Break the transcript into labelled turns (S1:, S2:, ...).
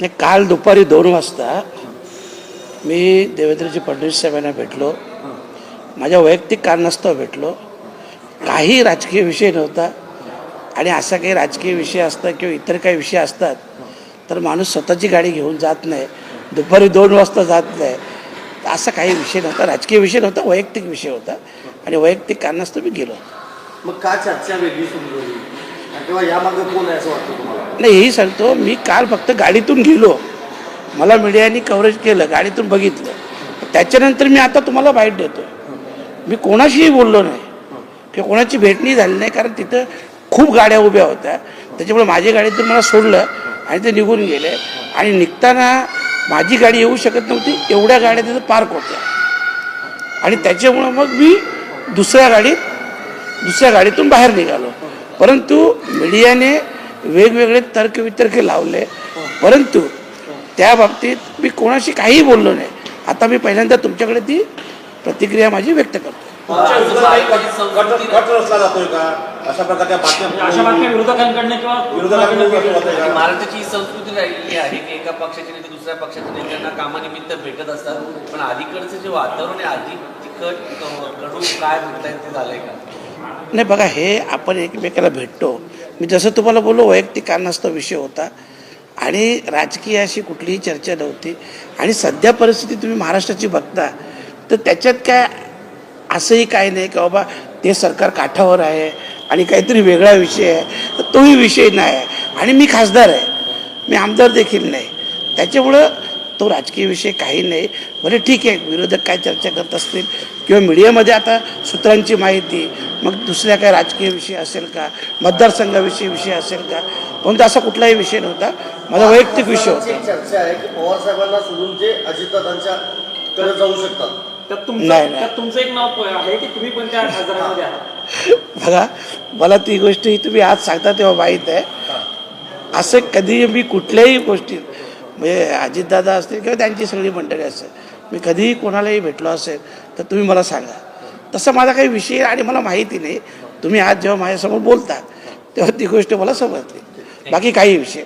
S1: नाही काल दुपारी दोन वाजता मी देवेंद्रजी फडणवीस साहेबांना भेटलो. माझ्या वैयक्तिक कारणास्तव भेटलो. काही राजकीय विषय नव्हता. आणि असा काही राजकीय विषय असतात किंवा इतर काही विषय असतात तर माणूस स्वतःची गाडी घेऊन जात नाही. दुपारी दोन वाजता जात नाही. असा काही विषय नव्हता. राजकीय विषय नव्हता वैयक्तिक विषय होता. आणि वैयक्तिक कारणास्तव मी गेलो.
S2: मग का चर्चा वेगळी सुरू झाली? किंवा यामागे कोण आहे असं वाटतं
S1: नाही हेही सांगतो मी काल फक्त गाडीतून गेलो. मला मीडियाने कव्हरेज केलं गाडीतून बघितलं. त्याच्यानंतर मी आता तुम्हाला बाईट देतो मी कोणाशीही बोललो नाही. किंवा कोणाची भेटणी झाली नाही कारण तिथं खूप गाड्या उभ्या होत्या. त्याच्यामुळे माझी गाडीतून मला सोडलं आणि ते निघून गेले. आणि निघताना माझी गाडी येऊ शकत नव्हती एवढ्या गाड्या तिथं पार्क होत्या. आणि त्याच्यामुळं मग मी दुसऱ्या गाडीत दुसऱ्या गाडीतून बाहेर निघालो. परंतु मीडियाने वेगवेगळे तर्कवितर्क लावले. परंतु त्या बाबतीत मी कोणाशी काहीही बोललो नाही. आता मी पहिल्यांदा तुमच्याकडे ती प्रतिक्रिया माझी व्यक्त करतो.
S3: गट गट रचला जातोय का? अशा प्रकारच्या बातम्या
S4: अशा बातम्या विरोधकांकडनं किंवा?
S5: महाराष्ट्राची ही संस्कृती राहिलेली आहे की एका पक्षाचे नेते दुसऱ्या पक्षाच्या नेत्यांना कामानिमित्त भेटत असतात. पण अलीकडचं जे वातावरण आहे अधिक तिखट कडू काय म्हणतायत ते झालंय का?
S1: नाही बघा हे आपण एकमेकाला भेटतो. मी जसं तुम्हाला बोललो वैयक्तिक कारणास्तव विषय होता. आणि राजकीय अशी कुठलीही चर्चा नव्हती. आणि सध्या परिस्थिती तुम्ही महाराष्ट्राची बघता तर त्याच्यात काय असंही काही नाही की बाबा ते सरकार काठावर आहे आणि काहीतरी वेगळा विषय आहे तर तोही विषय नाही. आहे आणि मी खासदार आहे. मी आमदार देखील नाही. त्याच्यामुळं तो राजकीय विषय काही नाही. बरं ठीक आहे विरोधक काय चर्चा करत असतील किंवा मीडियामध्ये आता सूत्रांची माहिती मग दुसऱ्या काय राजकीय विषय असेल का? मतदारसंघाविषयी विषय असेल का? परंतु असा कुठलाही विषय नव्हता. माझा वैयक्तिक विषय होता.
S2: एक चर्चा आहे की पवार साहेबांना सोडून जे अजितदादांच्या कडे जाऊ शकतात.
S4: त्यात तुमचं
S1: नाही,
S4: तुमचं एक नाव आहे की तुम्ही पण त्या खासदारांमध्ये आहात?
S1: बघा मला ती गोष्ट ही तुम्ही आज सांगता तेव्हा माहीत आहे. असं कधी मी कुठल्याही गोष्टीत म्हणजे अजितदादा असतील किंवा त्यांची सगळी मंडळी असेल मी कधीही कोणालाही भेटलो असेल तर तुम्ही मला सांगा. तसं माझा काही विषय आणि मला माहिती नाही. तुम्ही आज जेव्हा माझ्यासमोर बोलता तेव्हा ती गोष्ट मला समजते बाकी काही विषय.